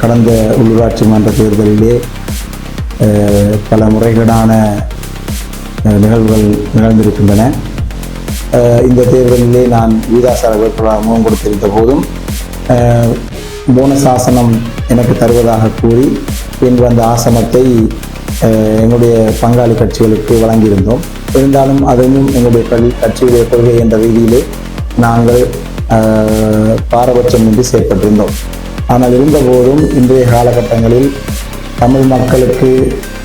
கடந்த உள்ளூராட்சி மன்ற தேர்தலிலே பல முறைகேடான நிகழ்வுகள் நிகழ்ந்திருக்கின்றன. இந்த தேர்தலிலே நான் வீதாசார வேட்பாளராக முகம் கொடுத்திருந்த போதும் போனஸ் ஆசனம் எனக்கு தருவதாக கூறி பின் வந்த ஆசனத்தை எங்களுடைய பங்காளி கட்சிகளுக்கு வழங்கியிருந்தோம். இருந்தாலும் அதுவும் எங்களுடைய கல் கட்சியுடைய கொள்கை என்ற ரீதியிலே நாங்கள் பாரபட்சம் பாரபட்சமின்றி செயற்பட்டிருந்தோம். ஆனால் இருந்தபோதும் இன்றைய காலகட்டங்களில் தமிழ் மக்களுக்கு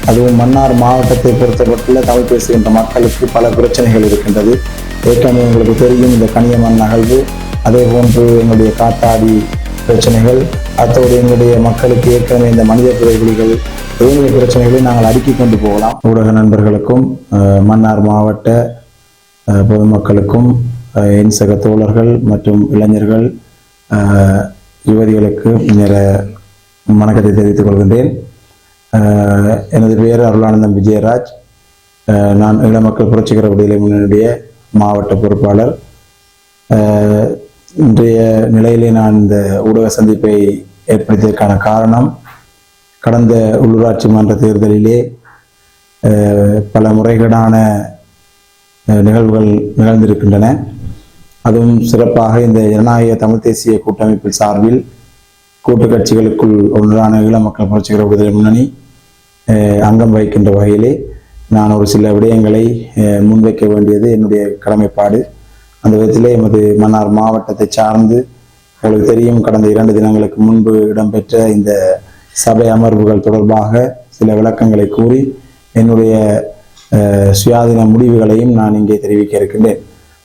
அதுவும் மன்னார் மாவட்டத்தை பொறுத்தப்பட்டுள்ள தமிழ் பேசுகின்ற மக்களுக்கு பல பிரச்சனைகள் இருக்கின்றது. ஏற்கனவே உங்களுக்கு தெரியும் இந்த கனியமண் நகழ்வு அதே போன்று எங்களுடைய காத்தாடி பிரச்சனைகள் அத்தோடு எங்களுடைய மக்களுக்கு ஏற்கனவே இந்த மனித புதைகுலிகள் ஏனைய பிரச்சனைகளை நாங்கள் அடுக்கி கொண்டு போகலாம். ஊடக நண்பர்களுக்கும் மன்னார் மாவட்ட பொதுமக்களுக்கும் இன்சக தோழர்கள் மற்றும் இளைஞர்கள் யுவதிகளுக்கு நேர வணக்கத்தை தெரிவித்துக் கொள்கின்றேன். எனது பெயர் அருளானந்தம் விஜயராஜ். நான் இளமக்கள் புரட்சிகர விடுதலை முன்னணியுடைய மாவட்ட பொறுப்பாளர். இன்றைய நிலையிலே நான் இந்த ஊடக சந்திப்பை ஏற்படுத்தியதற்கான காரணம் கடந்த உள்ளூராட்சி மன்ற தேர்தலிலே பல முறைகளான நிகழ்வுகள் நிகழ்ந்திருக்கின்றன. அதுவும் சிறப்பாக இந்த ஜனநாயக தமிழ் தேசிய கூட்டமைப்பில் சார்பில் கூட்டு கட்சிகளுக்குள் ஒன்றான ஈழ மக்கள் புரட்சிகர விடுதலை முன்னணி அங்கம் வகிக்கின்ற வகையிலே நான் ஒரு சில விடயங்களை முன்வைக்க வேண்டியது என்னுடைய கடமைப்பாடு. அந்த விதத்திலே எமது மன்னார் மாவட்டத்தை சார்ந்து உங்களுக்கு தெரியும் கடந்த இரண்டு தினங்களுக்கு முன்பு இடம்பெற்ற இந்த சபை அமர்வுகள் தொடர்பாக சில விளக்கங்களை கூறி என்னுடைய சுயாதீன முடிவுகளையும் நான் இங்கே தெரிவிக்க இருக்கின்றேன்.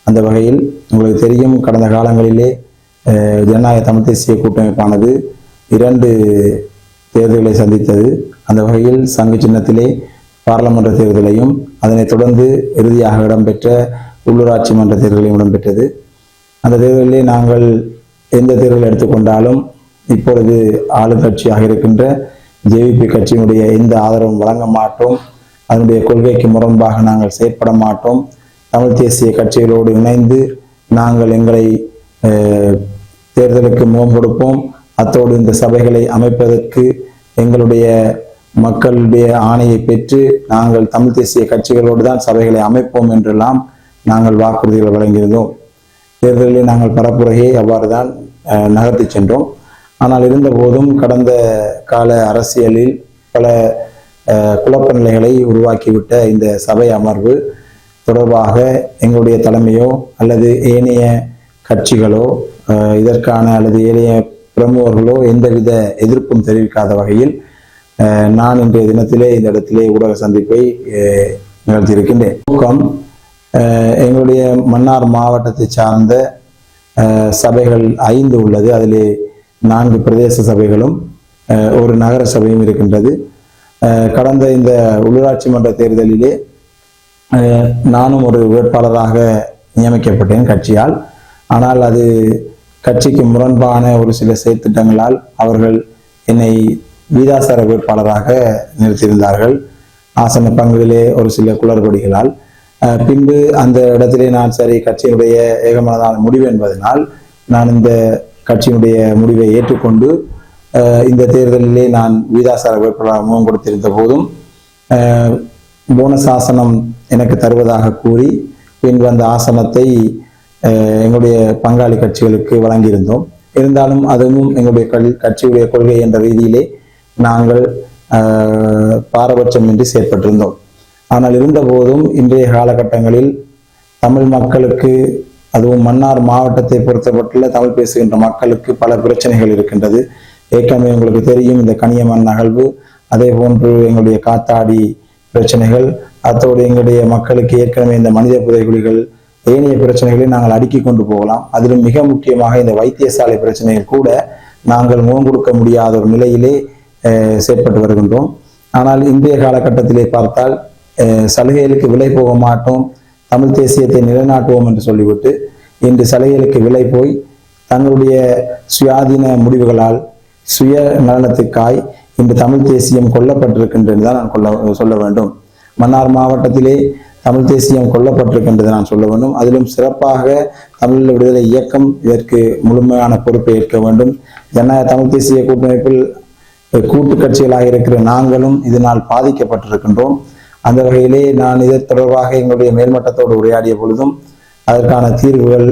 அந்த வகையில் உங்களுக்கு தெரியும் கடந்த காலங்களிலே ஜனநாயக தமிழ் தேசிய கூட்டமைப்பானது இரண்டு தேர்தல்களை சந்தித்தது. அந்த வகையில் சங்கு சின்னத்திலே பாராளுமன்ற தேர்தலையும் அதனைத் தொடர்ந்து இறுதியாக இடம்பெற்ற உள்ளூராட்சி மன்ற தேர்தலையும் இடம்பெற்றது. அந்த தேர்தலிலே நாங்கள் எந்த தேர்தல் எடுத்துக்கொண்டாலும் இப்பொழுது ஆளுங்கட்சியாக இருக்கின்ற ஜேவிபி கட்சியினுடைய எந்த ஆதரவும் வழங்க மாட்டோம். அதனுடைய கொள்கைக்கு முரண்பாக நாங்கள் செயற்பட மாட்டோம். தமிழ் தேசிய கட்சிகளோடு இணைந்து நாங்கள் எங்களை தேர்தலுக்கு முகம் கொடுப்போம். அத்தோடு இந்த சபைகளை அமைப்பதற்கு எங்களுடைய மக்களுடைய ஆணையை பெற்று நாங்கள் தமிழ் தேசிய கட்சிகளோடு தான் சபைகளை அமைப்போம் என்றெல்லாம் நாங்கள் வாக்குறுதிகள் வழங்கியிருந்தோம். தேர்தலில் நாங்கள் பரப்புரையை அவ்வாறு தான் நகர்த்தி சென்றோம். ஆனால் இருந்தபோதும் கடந்த கால அரசியலில் பல குழப்ப நிலைகளை உருவாக்கிவிட்ட இந்த சபை அமர்வு தொடர்பாக எங்களுடைய தலைமையோ அல்லது ஏனைய கட்சிகளோ இதற்கான அல்லது ஏனைய பிரமுகர்களோ எந்தவித எதிர்ப்பும் தெரிவிக்காத வகையில் நான் இன்றைய தினத்திலே இந்த இடத்திலே ஊடக சந்திப்பை நிகழ்த்தியிருக்கின்றேன். நோக்கம் எங்களுடைய மன்னார் மாவட்டத்தை சார்ந்த சபைகள் ஐந்து உள்ளது. அதிலே நான்கு பிரதேச சபைகளும் ஒரு நகர சபையும் இருக்கின்றது. கடந்த இந்த உள்ளூராட்சி மன்ற தேர்தலிலே நானும் ஒரு வேட்பாளராக நியமிக்கப்பட்டேன் கட்சியால். ஆனால் அது கட்சிக்கு முரண்பான ஒரு சில செயற்திட்டங்களால் அவர்கள் என்னை வீதாசார வேட்பாளராக நிறுத்தியிருந்தார்கள். ஆசன பங்குகளே ஒரு சில குளறுபடிகளால். பின்பு அந்த இடத்திலே நான் சரி கட்சியினுடைய ஏகமனதான முடிவு என்பதனால் நான் இந்த கட்சியினுடைய முடிவை ஏற்றுக்கொண்டு இந்த தேர்தலிலே நான் வீதாசார வேட்பாளராக முகம் கொடுத்திருந்த போதும் போனஸ் ஆசனம் எனக்கு தருவதாக கூறி பின் வந்த ஆசனத்தை எங்களுடைய பங்காளி கட்சிகளுக்கு வழங்கியிருந்தோம். இருந்தாலும் அதுவும் எங்களுடைய கல் கட்சியுடைய கொள்கை என்ற ரீதியிலே நாங்கள் பாரபட்சமின்றி செயற்பட்டிருந்தோம். ஆனால் இருந்தபோதும் இன்றைய காலகட்டங்களில் தமிழ் மக்களுக்கு அதுவும் மன்னார் மாவட்டத்தை பொறுத்தப்பட்டுள்ள தமிழ் பேசுகின்ற மக்களுக்கு பல பிரச்சனைகள் இருக்கின்றது. ஏற்கனவே உங்களுக்கு தெரியும் இந்த கனியமண் நகழ்வு அதே போன்று எங்களுடைய காத்தாடி பிரச்சனைகள் அத்தோடு எங்களுடைய மக்களுக்கு ஏற்கனவே இந்த மனித புதைகுலிகள் ஏனைய பிரச்சனைகளை நாங்கள் அடுக்கி கொண்டு போகலாம். அதிலும் மிக முக்கியமாக இந்த வைத்தியசாலை பிரச்சனைகள் கூட நாங்கள் முகம் கொடுக்க முடியாத ஒரு நிலையிலே செயற்பட்டு வருகின்றோம். ஆனால் இன்றைய காலகட்டத்திலே பார்த்தால் சலுகைகளுக்கு விலை போக மாட்டோம். தமிழ் தேசியத்தை நிலைநாட்டுவோம் என்று சொல்லிவிட்டு இன்று சலுகைகளுக்கு விலை போய் தங்களுடைய சுயாதீன முடிவுகளால் சுய நலனத்துக்காய் இன்று தமிழ் தேசியம் கொல்லப்பட்டிருக்கின்றது தான் நான் கொள்ள சொல்ல வேண்டும். மன்னார் மாவட்டத்திலே தமிழ் தேசியம் கொல்லப்பட்டிருக்கின்றது நான் சொல்ல வேண்டும். அதிலும் சிறப்பாக தமிழ் விடுதலை இயக்கம் இதற்கு முழுமையான பொறுப்பை ஏற்க வேண்டும். ஜனநாயக தமிழ் தேசிய கூட்டமைப்பில் கூட்டு கட்சிகளாக இருக்கிற நாங்களும் இதனால் பாதிக்கப்பட்டிருக்கின்றோம். அந்த வகையிலே நான் இது தொடர்பாக எங்களுடைய மேல்மட்டத்தோடு உரையாடிய பொழுதும் அதற்கான தீர்வுகள்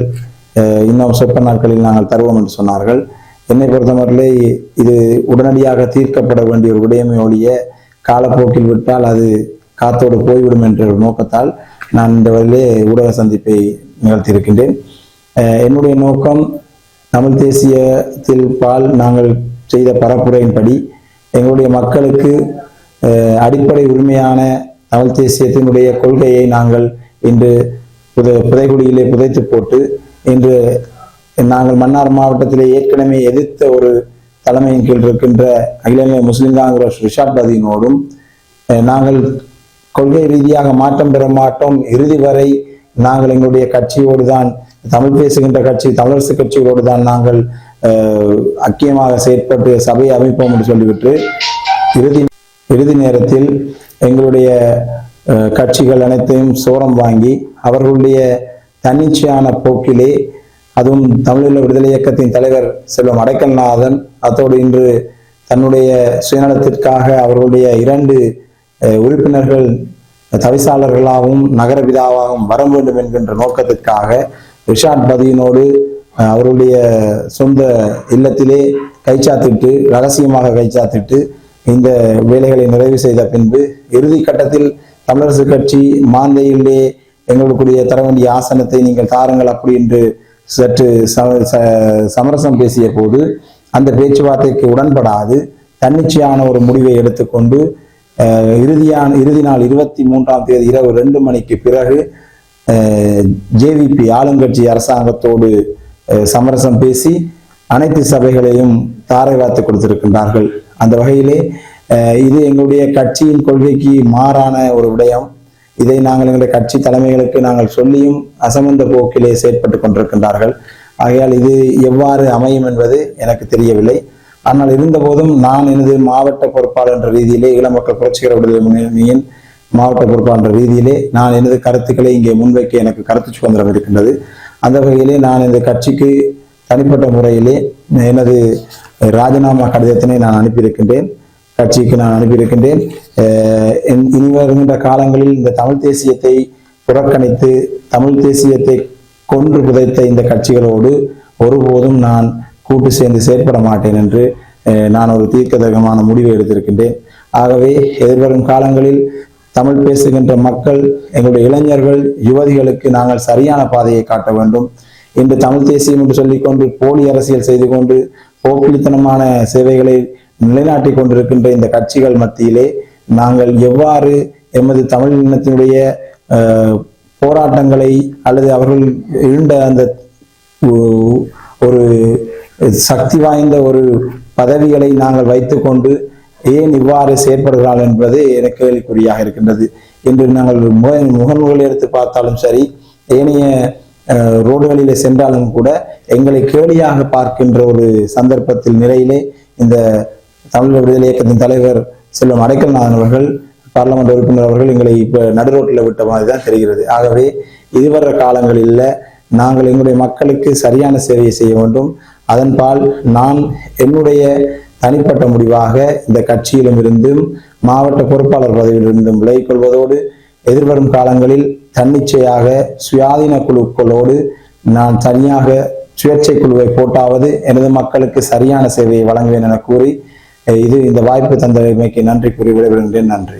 இன்னும் சொற்ப நாட்களில் நாங்கள் தருவோம் என்று சொன்னார்கள். என்னை பொறுத்தவரையிலே இது உடனடியாக தீர்க்கப்பட வேண்டிய ஒரு விடயமே ஒழிய காலப்போக்கில் விட்டால் அது காத்தோடு போய்விடும் என்ற ஒரு நோக்கத்தால் நான் இந்த வழியிலே ஊடக சந்திப்பை நிகழ்த்தியிருக்கின்றேன். என்னுடைய நோக்கம் தமிழ் தேசியத்தில் பால் நாங்கள் செய்த பரப்புரையின்படி எங்களுடைய மக்களுக்கு அடிப்படை உரிமையான தமிழ் தேசியத்தினுடைய கொள்கையை நாங்கள் இன்று புதை புதைகுடியிலே புதைத்து போட்டு இன்று நாங்கள் மன்னார் மாவட்டத்திலே ஏற்கனவே எதிர்த்த ஒரு தலைமையின் கீழ் இருக்கின்ற அகில இந்திய முஸ்லிம் காங்கிரஸ் ரிஷாப் பதினோடும் நாங்கள் கொள்கை ரீதியாக மாற்றம் பெற மாட்டோம். இறுதி வரை நாங்கள் எங்களுடைய கட்சியோடு தான் தமிழ் பேசுகின்ற கட்சி தமிழரசு கட்சிகளோடு தான் நாங்கள் அக்கியமாக ஐக்கியமாக செயற்பட்டு சபையை அமைப்போம் என்று சொல்லிவிட்டு இறுதி இறுதி நேரத்தில் எங்களுடைய கட்சிகள் அனைத்தையும் சோரம் வாங்கி அவர்களுடைய தன்னிச்சையான போக்கிலே அதுவும் தமிழீழ விடுதலை இயக்கத்தின் தலைவர் செல்வம் அடைக்கல்நாதன் அத்தோடு இன்று தன்னுடைய சுயநலத்திற்காக அவர்களுடைய இரண்டு உறுப்பினர்கள் தவிசாளர்களாகவும் நகரபிதாவாகவும் வர வேண்டும் என்கின்ற நோக்கத்திற்காக ரிஷாட் பதியினோடு அவருடைய சொந்த இல்லத்திலே கைச்சாத்திட்டு ரகசியமாக கைச்சாத்திட்டு இந்த வேலைகளை நிறைவு செய்த பின்பு இறுதி கட்டத்தில் தமிழரசு கட்சி மாந்தையிலே எங்களுக்குரிய தர வேண்டிய ஆசனத்தை நீங்கள் தாருங்கள் அப்படி என்று சற்று ச- ச- சமரசம் பேசிய போது அந்த பேச்சுவார்த்தைக்கு உடன்படாது. தன்னிச்சையான ஒரு முடிவை எடுத்துக்கொண்டு இறுதியான இறுதி நாள் இருபத்தி மூன்றாம் தேதி இரவு ரெண்டு மணிக்கு பிறகு ஜேவிபி ஆளுங்கட்சி அரசாங்கத்தோடு சமரசம் பேசி அனைத்து சபைகளையும் தாரை வார்த்து கொடுத்திருக்கின்றார்கள். அந்த வகையிலே இது எங்களுடைய கட்சியின் கொள்கைக்கு மாறான ஒரு விடயம். இதை நாங்கள் எங்களுடைய கட்சி தலைமைகளுக்கு நாங்கள் சொல்லியும் அசமந்த போக்கிலே செயற்பட்டு கொண்டிருக்கின்றார்கள். ஆகையால் இது எவ்வாறு அமையும் என்பது எனக்கு தெரியவில்லை. ஆனால் இருந்தபோதும் நான் எனது மாவட்ட பொறுப்பாளர் என்ற ரீதியிலே மக்கள் புரட்சிகர விடுதலை முன்னணியின் மாவட்ட பொறுப்பாளர் என்ற ரீதியிலே நான் எனது கருத்துக்களை இங்கே முன்வைக்க எனக்கு கருத்து சுதந்திரம் இருக்கின்றது. அந்த வகையிலே நான் இந்த கட்சிக்கு தனிப்பட்ட முறையிலே எனது ராஜினாமா கடிதத்தினை நான் அனுப்பியிருக்கின்றேன். கட்சிக்கு நான் அனுப்பியிருக்கின்றேன். இனி- இனி வருகின்ற காலங்களில் இந்த தமிழ் தேசியத்தை புறக்கணித்து தமிழ் தேசியத்தை கொன்று புதைத்த இந்த கட்சிகளோடு ஒருபோதும் நான் கூட்டு சேர்ந்து செயற்பட மாட்டேன் என்று நான் ஒரு தீர்க்கதகமான முடிவை எடுத்திருக்கின்றேன். ஆகவே எதிர்வரும் காலங்களில் தமிழ் பேசுகின்ற மக்கள் எங்களுடைய இளைஞர்கள் யுவதிகளுக்கு நாங்கள் சரியான பாதையை காட்ட வேண்டும். இன்று தமிழ் தேசியம் என்று சொல்லிக்கொண்டு போலி அரசியல் செய்து கொண்டு போக்கிலித்தனமான சேவைகளை நிலைநாட்டி கொண்டிருக்கின்ற இந்த கட்சிகள் மத்தியிலே நாங்கள் எவ்வாறு எமது தமிழ் இனத்தினுடைய போராட்டங்களை அல்லது அவர்கள் இருந்த அந்த ஒரு சக்தி வாய்ந்த ஒரு பதவிகளை நாங்கள் வைத்துக்கொண்டு ஏன் இவ்வாறு செயற்படுகிறாள் என்பது எனக்கு கேள்விக்குறியாக இருக்கின்றது. என்று நாங்கள் முக முகநூல்களை எடுத்து பார்த்தாலும் சரி ஏனைய அஹ், ரோடுகளிலே சென்றாலும் கூட எங்களை கேலியாக பார்க்கின்ற ஒரு சந்தர்ப்பத்தில் நிலையிலே இந்த தமிழர் விடுதலை இயக்கத்தின் தலைவர் செல்வம் அடைக்கல்நாதன் அவர்கள் பார்லமெண்ட் உறுப்பினர் அவர்கள் எங்களை இப்போ நடுரோட்டில் விட்ட மாதிரி தான் தெரிகிறது. ஆகவே இதுவர காலங்களில் நாங்கள் எங்களுடைய மக்களுக்கு சரியான சேவையை செய்ய வேண்டும். அதன்பால் நான் என்னுடைய தனிப்பட்ட முடிவாக இந்த கட்சியிலும் இருந்தும் மாவட்ட பொறுப்பாளர் பதவியிலிருந்தும் விலகிக் கொள்வதோடு எதிர்வரும் காலங்களில் தன்னிச்சையாக சுயாதீன குழுக்களோடு நான் தனியாக சுயேட்சை குழுவை போட்டாவது எனது மக்களுக்கு சரியான சேவையை வழங்குவேன் என கூறி இது இந்த வாய்ப்பு தந்தமைக்கு நன்றி கூறி விடைபெறுகின்றேன். நன்றி.